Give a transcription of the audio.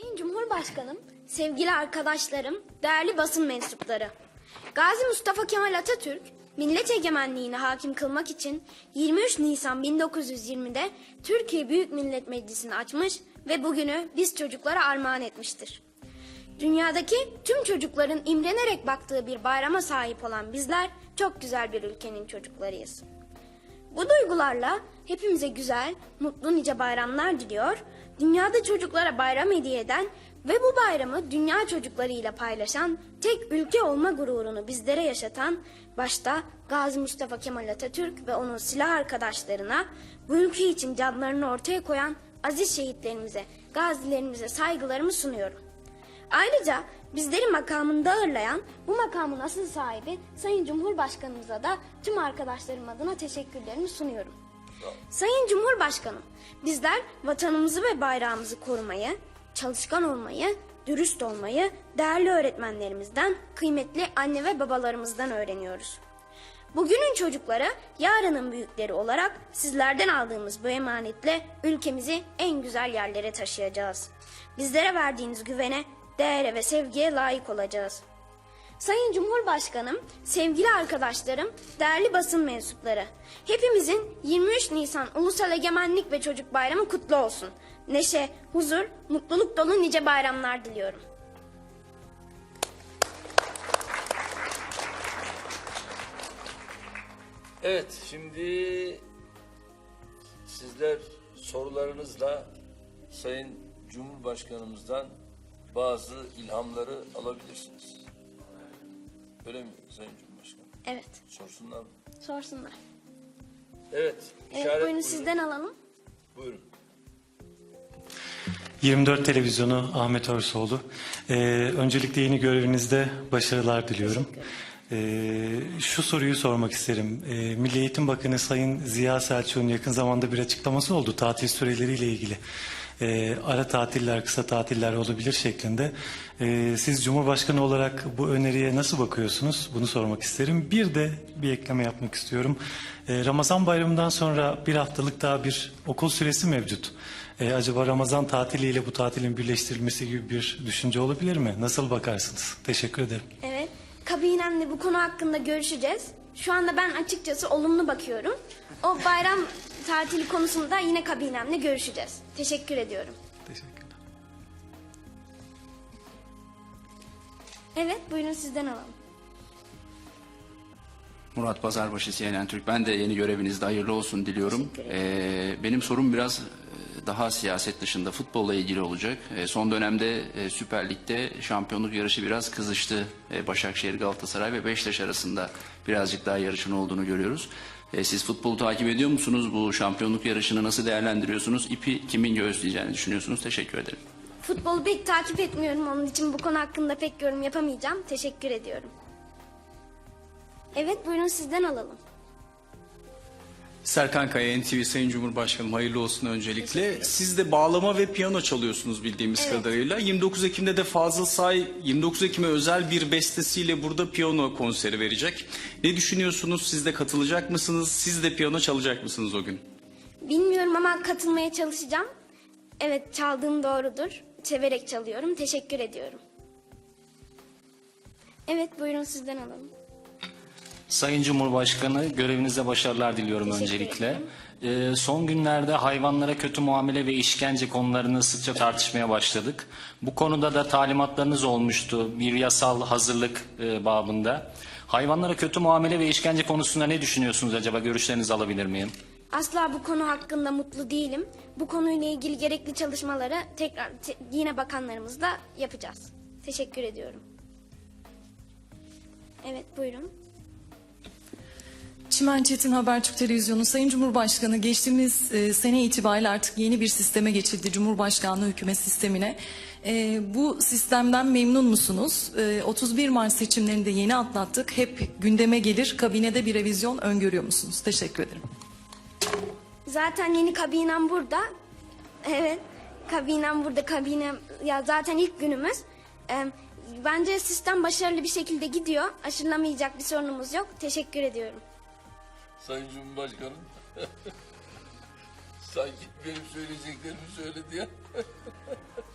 Sayın Cumhurbaşkanım, sevgili arkadaşlarım, değerli basın mensupları. Gazi Mustafa Kemal Atatürk, millet egemenliğine hakim kılmak için 23 Nisan 1920'de Türkiye Büyük Millet Meclisi'ni açmış ve bugünü biz çocuklara armağan etmiştir. Dünyadaki tüm çocukların imrenerek baktığı bir bayrama sahip olan bizler çok güzel bir ülkenin çocuklarıyız. Bu duygularla hepimize güzel, mutlu nice bayramlar diliyor, dünyada çocuklara bayram hediye eden ve bu bayramı dünya çocuklarıyla paylaşan tek ülke olma gururunu bizlere yaşatan başta Gazi Mustafa Kemal Atatürk ve onun silah arkadaşlarına bu ülke için canlarını ortaya koyan aziz şehitlerimize, gazilerimize saygılarımı sunuyorum. Ayrıca bizleri makamında ağırlayan bu makamın asıl sahibi Sayın Cumhurbaşkanımıza da tüm arkadaşlarım adına teşekkürlerimi sunuyorum. Sayın Cumhurbaşkanım, bizler vatanımızı ve bayrağımızı korumayı, çalışkan olmayı, dürüst olmayı değerli öğretmenlerimizden, kıymetli anne ve babalarımızdan öğreniyoruz. Bugünün çocukları yarının büyükleri olarak sizlerden aldığımız bu emanetle ülkemizi en güzel yerlere taşıyacağız. Bizlere verdiğiniz güvene, değere ve sevgiye layık olacağız. Sayın Cumhurbaşkanım, sevgili arkadaşlarım, değerli basın mensupları. Hepimizin 23 Nisan Ulusal Egemenlik ve Çocuk Bayramı kutlu olsun. Neşe, huzur, mutluluk dolu nice bayramlar diliyorum. Evet, şimdi sizler sorularınızla Sayın Cumhurbaşkanımızdan bazı ilhamları alabilirsiniz. Öyle mi Sayın Cumhurbaşkanım? Evet, Sorsunlar mı? sorsunlar. Evet, Evet, işaret buyurun sizden alalım. Buyurun. 24 Televizyonu Ahmet Örsoğlu. Ee, öncelikle yeni görevinizde başarılar diliyorum. Ee, şu soruyu sormak isterim. Ee, Milli Eğitim Bakanı Sayın Ziya Selçuk'un yakın zamanda bir açıklaması oldu tatil süreleriyle ilgili. Ee, ara tatiller, kısa tatiller olabilir şeklinde. Ee, siz Cumhurbaşkanı olarak bu öneriye nasıl bakıyorsunuz? Bunu sormak isterim. Bir de bir ekleme yapmak istiyorum. Ee, Ramazan bayramından sonra bir haftalık daha bir okul süresi mevcut. Ee, acaba Ramazan tatiliyle bu tatilin birleştirilmesi gibi bir düşünce olabilir mi? Nasıl bakarsınız? Teşekkür ederim. Evet, kabinemle bu konu hakkında görüşeceğiz. Şu anda ben açıkçası olumlu bakıyorum. O bayram tatili konusunda yine kabinemle görüşeceğiz. Teşekkür ediyorum. Teşekkürler. Evet, buyurun sizden alalım. Murat Pazarbaşı CNN Türk. Ben de yeni görevinizde hayırlı olsun diliyorum. Ee, benim sorum biraz e, daha siyaset dışında futbolla ilgili olacak. Ee, son dönemde e, Süper Lig'de şampiyonluk yarışı biraz kızıştı. Ee, Başakşehir, Galatasaray ve Beşiktaş arasında birazcık daha yarışın olduğunu görüyoruz. Ee, siz futbolu takip ediyor musunuz? Bu şampiyonluk yarışını nasıl değerlendiriyorsunuz? İpi kimin göğüsleyeceğini düşünüyorsunuz? Teşekkür ederim. Futbolu pek takip etmiyorum. Onun için bu konu hakkında pek yorum yapamayacağım. Teşekkür ediyorum. Evet, buyurun sizden alalım. Serkan Kaya, NTV Sayın Cumhurbaşkanım hayırlı olsun öncelikle. Siz de bağlama ve piyano çalıyorsunuz bildiğimiz Evet. kadarıyla. 29 Ekim'de de Fazıl Say 29 Ekim'e özel bir bestesiyle burada piyano konseri verecek. Ne düşünüyorsunuz? Siz de katılacak mısınız? Siz de piyano çalacak mısınız o gün? Bilmiyorum ama katılmaya çalışacağım. Evet, çaldığım doğrudur. Severek çalıyorum. Teşekkür ediyorum. Evet, buyurun sizden alalım. Sayın Cumhurbaşkanı görevinize başarılar diliyorum Teşekkür öncelikle. Ee, son günlerde hayvanlara kötü muamele ve işkence konularını sıkça tartışmaya başladık. Bu konuda da talimatlarınız olmuştu bir yasal hazırlık e, babında. Hayvanlara kötü muamele ve işkence konusunda ne düşünüyorsunuz acaba? Görüşlerinizi alabilir miyim? Asla bu konu hakkında mutlu değilim. Bu konuyla ilgili gerekli çalışmaları tekrar te- yine bakanlarımızla yapacağız. Teşekkür ediyorum. Evet buyurun. Çimen Çetin Habertürk Televizyonu Sayın Cumhurbaşkanı geçtiğimiz e, sene itibariyle artık yeni bir sisteme geçildi. Cumhurbaşkanlığı hükümet sistemine. E, bu sistemden memnun musunuz? E, 31 Mart seçimlerinde yeni atlattık. Hep gündeme gelir. Kabinede bir revizyon öngörüyor musunuz? Teşekkür ederim. Zaten yeni kabinem burada. Evet kabinem burada kabinem ya zaten ilk günümüz. Ee, bence sistem başarılı bir şekilde gidiyor. Aşılamayacak bir sorunumuz yok. Teşekkür ediyorum. Sayın Cumhurbaşkanım. Sanki benim söyleyeceklerimi söyledi ya.